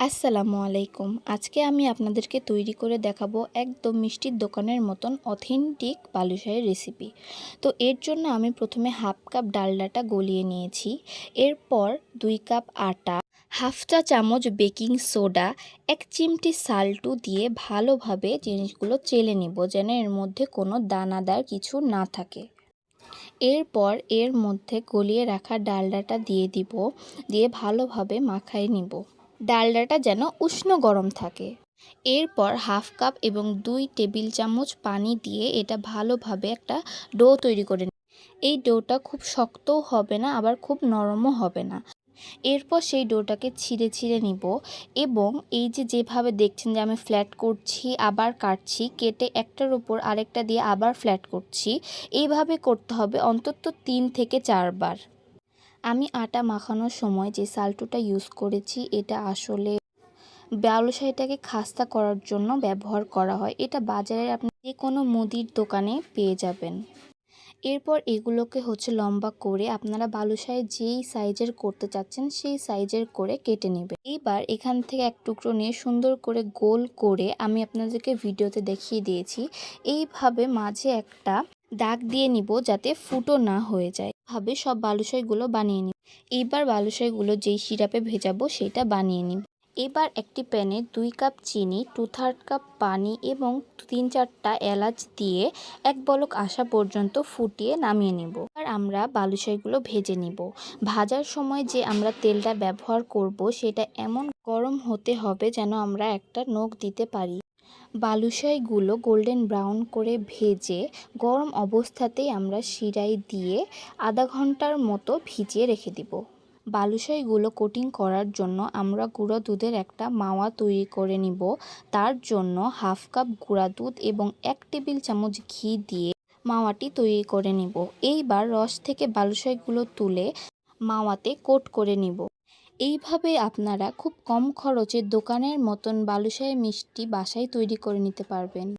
আসসালামু আলাইকুম। আজকে আমি আপনাদেরকে তৈরি করে দেখাবো একদম মিষ্টির দোকানের মতন অথেন্টিক বালুশাহের রেসিপি। তো এর জন্য আমি প্রথমে হাফ কাপ ডালডাটা গলিয়ে নিয়েছি। এরপর দুই কাপ আটা, হাফ চা চামচ বেকিং সোডা, এক চিমটি সাল্টু দিয়ে ভালোভাবে জিনিসগুলো চেলে নিব যেন এর মধ্যে কোনো দানাদার কিছু না থাকে। এরপর এর মধ্যে গলিয়ে রাখা ডালডাটা দিয়ে দিব, দিয়ে ভালোভাবে মাখায় নিব। ডালডাটা যেন উষ্ণ গরম থাকে। এরপর হাফ কাপ এবং দুই টেবিল চামচ পানি দিয়ে এটা ভালোভাবে একটা ডো তৈরি করে এই ডোটা খুব শক্তও হবে না, আবার খুব নরমও হবে না। এরপর সেই ডোটাকে ছিঁড়ে ছিঁড়ে নিব এবং এই যে যেভাবে দেখছেন যে আমি ফ্ল্যাট করছি, আবার কাটছি, কেটে একটার উপর আরেকটা দিয়ে আবার ফ্ল্যাট করছি, এইভাবে করতে হবে অন্তত তিন থেকে চারবার। আমি আটা মাখানোর সময় যে সাল্টুটা ইউজ করেছি, এটা আসলে ব্যবসায়ীটাকে খাস্তা করার জন্য ব্যবহার করা হয়। এটা বাজারে আপনি যে কোনো মুদির দোকানে পেয়ে যাবেন। এরপর এগুলোকে হচ্ছে লম্বা করে আপনারা বালুশাহি যেই সাইজের করতে চাচ্ছেন, সেই সাইজের করে কেটে নেবেন। এইবার এখান থেকে এক টুকরো নিয়ে সুন্দর করে গোল করে আমি আপনাদেরকে ভিডিওতে দেখিয়ে দিয়েছি। এইভাবে মাঝে একটা দাগ দিয়ে নিব যাতে ফুটো না হয়ে যায়। ভাবে সব বালুশাইগুলো বানিয়ে নিব। এইবার বালুশাইগুলো যেই সিরাপে ভেজাবো সেটা বানিয়ে নিব। এবার একটি প্যানে দুই কাপ চিনি, টু থার্ড কাপ পানি এবং তিন চারটা এলাচ দিয়ে এক বলক আসা পর্যন্ত ফুটিয়ে নামিয়ে নেব। আর আমরা বালুশাইগুলো ভেজে নিব। ভাজার সময় যে আমরা তেলটা ব্যবহার করব সেটা এমন গরম হতে হবে যেন আমরা একটা নখ দিতে পারি। বালুশাইগুলো গোল্ডেন ব্রাউন করে ভেজে গরম অবস্থাতেই আমরা শিরাই দিয়ে আধা ঘণ্টার মতো ভিজিয়ে রেখে দিব। বালুশাইগুলো কোটিং করার জন্য আমরা গুঁড়ো দুধের একটা মাওয়া তৈরি করে নিব। তার জন্য হাফ কাপ গুঁড়া দুধ এবং এক টেবিল চামচ ঘি দিয়ে মাওয়াটি তৈরি করে নিব। এইবার রস থেকে বালুশাইগুলো তুলে মাওয়াতে কোট করে নিব। এইভাবে আপনারা খুব কম খরচে দোকানের মতন বালুশাহী মিষ্টি বাসায় তৈরি করে নিতে পারবেন।